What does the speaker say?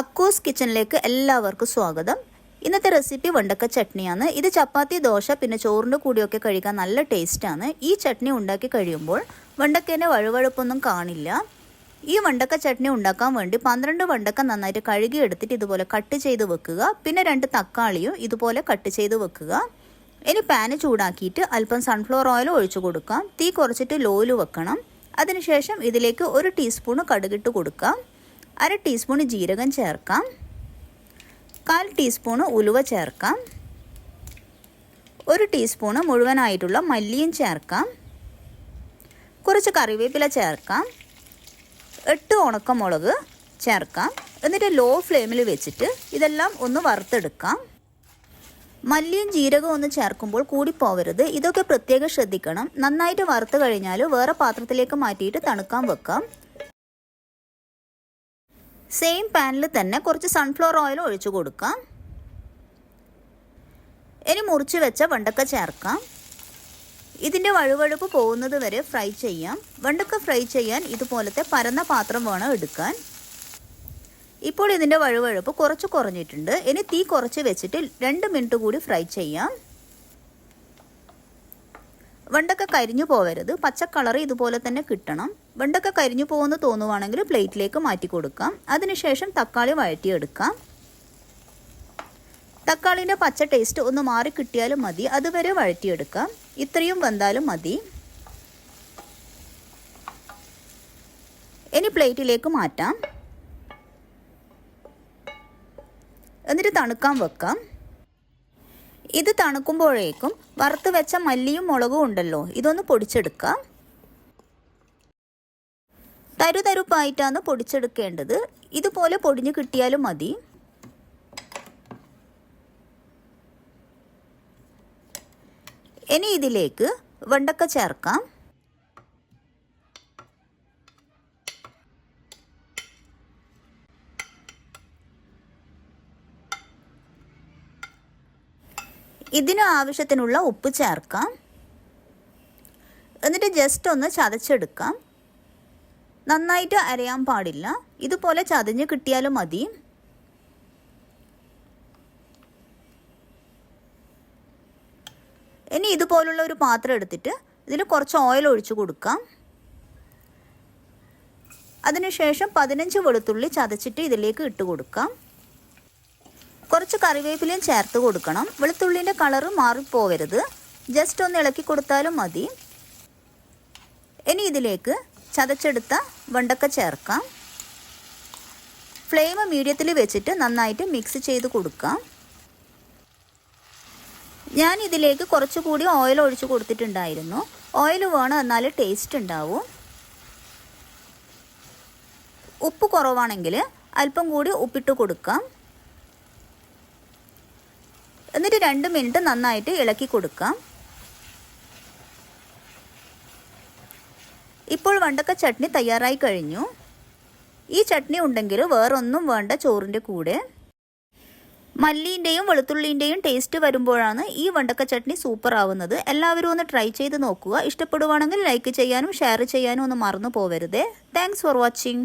അക്കൂസ് കിച്ചണിലേക്ക് എല്ലാവർക്കും സ്വാഗതം. ഇന്നത്തെ റെസിപ്പി വെണ്ടക്ക ചട്നിയാണ്. ഇത് ചപ്പാത്തി ദോശ പിന്നെ ചോറിന്റെ കൂടിയൊക്കെ കഴിക്കാൻ നല്ല ടേസ്റ്റാണ്. ഈ ചട്നി ഉണ്ടാക്കി കഴിയുമ്പോൾ വെണ്ടക്കേന്റെ വഴുവഴുപ്പൊന്നും കാണില്ല. ഈ വെണ്ടക്ക ചട്നി ഉണ്ടാക്കാൻ വേണ്ടി പന്ത്രണ്ട് വെണ്ടക്ക നന്നായിട്ട് കഴുകി എടുത്തിട്ട് ഇതുപോലെ കട്ട് ചെയ്ത് വെക്കുക. പിന്നെ രണ്ട് തക്കാളിയും ഇതുപോലെ കട്ട് ചെയ്ത് വെക്കുക. ഇനി പാന് ചൂടാക്കിയിട്ട് അല്പം സൺഫ്ലവർ ഓയിൽ ഒഴിച്ചു കൊടുക്കാം. തീ കുറച്ചിട്ട് ലോയിൽ വെക്കണം. അതിനുശേഷം ഇതിലേക്ക് ഒരു ടീസ്പൂണ് കടുകിട്ട് കൊടുക്കാം. അര ടീസ്പൂൺ ജീരകം ചേർക്കാം. കാൽ ടീസ്പൂണ് ഉലുവ ചേർക്കാം. ഒരു ടീസ്പൂണ് മുഴുവനായിട്ടുള്ള മല്ലിയും ചേർക്കാം. കുറച്ച് കറിവേപ്പില ചേർക്കാം. എട്ട് ഉണക്കമുളക് ചേർക്കാം. എന്നിട്ട് ലോ ഫ്ലെയിമിൽ വെച്ചിട്ട് ഇതെല്ലാം ഒന്ന് വറുത്തെടുക്കാം. മല്ലിയും ജീരകവും ഒന്ന് ചേർക്കുമ്പോൾ കൂടിപ്പോവരുത് ഇതൊക്കെ പ്രത്യേകം ശ്രദ്ധിക്കണം. നന്നായിട്ട് വറുത്ത് കഴിഞ്ഞാൽ വേറെ പാത്രത്തിലേക്ക് മാറ്റിയിട്ട് തണുക്കാൻ വെക്കാം. സെയിം പാനിൽ തന്നെ കുറച്ച് സൺഫ്ലവർ ഓയിൽ ഒഴിച്ചു കൊടുക്കാം. ഇനി മുറിച്ച് വെച്ച വെണ്ടക്ക ചേർക്കാം. ഇതിന്റെ വഴുവഴുപ്പ് പോകുന്നത് വരെ ഫ്രൈ ചെയ്യാം. വെണ്ടക്ക ഫ്രൈ ചെയ്യാൻ ഇതുപോലത്തെ പരന്ന പാത്രം വേണം എടുക്കാൻ. ഇപ്പോൾ ഇതിന്റെ വഴുവഴുപ്പ് കുറച്ച് കുറഞ്ഞിട്ടുണ്ട്. ഇനി തീ കുറച്ച് വെച്ചിട്ട് രണ്ട് മിനിറ്റ് കൂടി ഫ്രൈ ചെയ്യാം. വെണ്ടക്ക കരിഞ്ഞു പോവരുത്. പച്ച കളർ ഇതുപോലെ തന്നെ കിട്ടണം. വെണ്ടക്ക കരിഞ്ഞു പോകുമെന്ന് തോന്നുവാണെങ്കിൽ പ്ലേറ്റിലേക്ക് മാറ്റി കൊടുക്കാം. അതിനുശേഷം തക്കാളി വഴറ്റിയെടുക്കാം. തക്കാളിന്റെ പച്ച ടേസ്റ്റ് ഒന്ന് മാറി കിട്ടിയാലും മതി. അതുവരെ വഴറ്റിയെടുക്കാം. ഇത്രയും വെന്താലും മതി. ഇനി പ്ലേറ്റിലേക്ക് മാറ്റാം. എന്നിട്ട് തണുക്കാൻ വെക്കാം. ഇത് തണുക്കുമ്പോഴേക്കും വറുത്ത് വെച്ച മല്ലിയും മുളകും ഉണ്ടല്ലോ ഇതൊന്ന് പൊടിച്ചെടുക്കാം. തരുതരുപ്പായിട്ടാണ് പൊടിച്ചെടുക്കേണ്ടത്. ഇതുപോലെ പൊടിഞ്ഞു കിട്ടിയാലും മതി. ഇനി ഇതിലേക്ക് വെണ്ടക്ക ചേർക്കാം. ഇതിന് ആവശ്യത്തിനുള്ള ഉപ്പ് ചേർക്കാം. എന്നിട്ട് ജസ്റ്റ് ഒന്ന് ചതച്ചെടുക്കാം. നന്നായിട്ട് അരയാൻ പാടില്ല. ഇതുപോലെ ചതഞ്ഞ് കിട്ടിയാലും മതി. ഇനി ഇതുപോലുള്ള ഒരു പാത്രം എടുത്തിട്ട് ഇതിൽ കുറച്ച് ഓയിൽ ഒഴിച്ചു കൊടുക്കാം. അതിനുശേഷം പതിനഞ്ച് വെളുത്തുള്ളി ചതച്ചിട്ട് ഇതിലേക്ക് ഇട്ട് കൊടുക്കാം. കുറച്ച് കറിവേപ്പിലയും ചേർത്ത് കൊടുക്കണം. വെളുത്തുള്ളിന്റെ കളറ് മാറിപ്പോവരുത്. ജസ്റ്റ് ഒന്ന് ഇളക്കി കൊടുത്താലും മതി. ഇനി ഇതിലേക്ക് ചതച്ചെടുത്ത വെണ്ടക്ക ചേർക്കാം. ഫ്ലെയിം മീഡിയത്തിൽ വെച്ചിട്ട് നന്നായിട്ട് മിക്സ് ചെയ്ത് കൊടുക്കാം. ഞാൻ ഇതിലേക്ക് കുറച്ചുകൂടി ഓയിൽ ഒഴിച്ച് കൊടുത്തിട്ടുണ്ടായിരുന്നു. ഓയിൽ വേണം എന്നാൽ ടേസ്റ്റ് ഉണ്ടാവും. ഉപ്പ് കുറവാണെങ്കിൽ അല്പം കൂടി ഉപ്പിട്ട് കൊടുക്കാം. എന്നിട്ട് രണ്ട് മിനിറ്റ് നന്നായിട്ട് ഇളക്കി കൊടുക്കാം. ഇപ്പോൾ വണ്ടക്ക ചട്നി തയ്യാറായി കഴിഞ്ഞു. ഈ ചട്നി ഉണ്ടെങ്കിൽ വേറൊന്നും വേണ്ട ചോറിന്റെ കൂടെ. മല്ലീന്റെയും വെളുത്തുള്ളിന്റെയും ടേസ്റ്റ് വരുമ്പോഴാണ് ഈ വണ്ടക്ക ചട്നി സൂപ്പർ ആവുന്നത്. എല്ലാവരും ഒന്ന് ട്രൈ ചെയ്ത് നോക്കുക. ഇഷ്ടപ്പെടുവാണെങ്കിൽ ലൈക്ക് ചെയ്യാനും ഷെയർ ചെയ്യാനും ഒന്ന് മറന്നു പോവരുതേ. Thanks for watching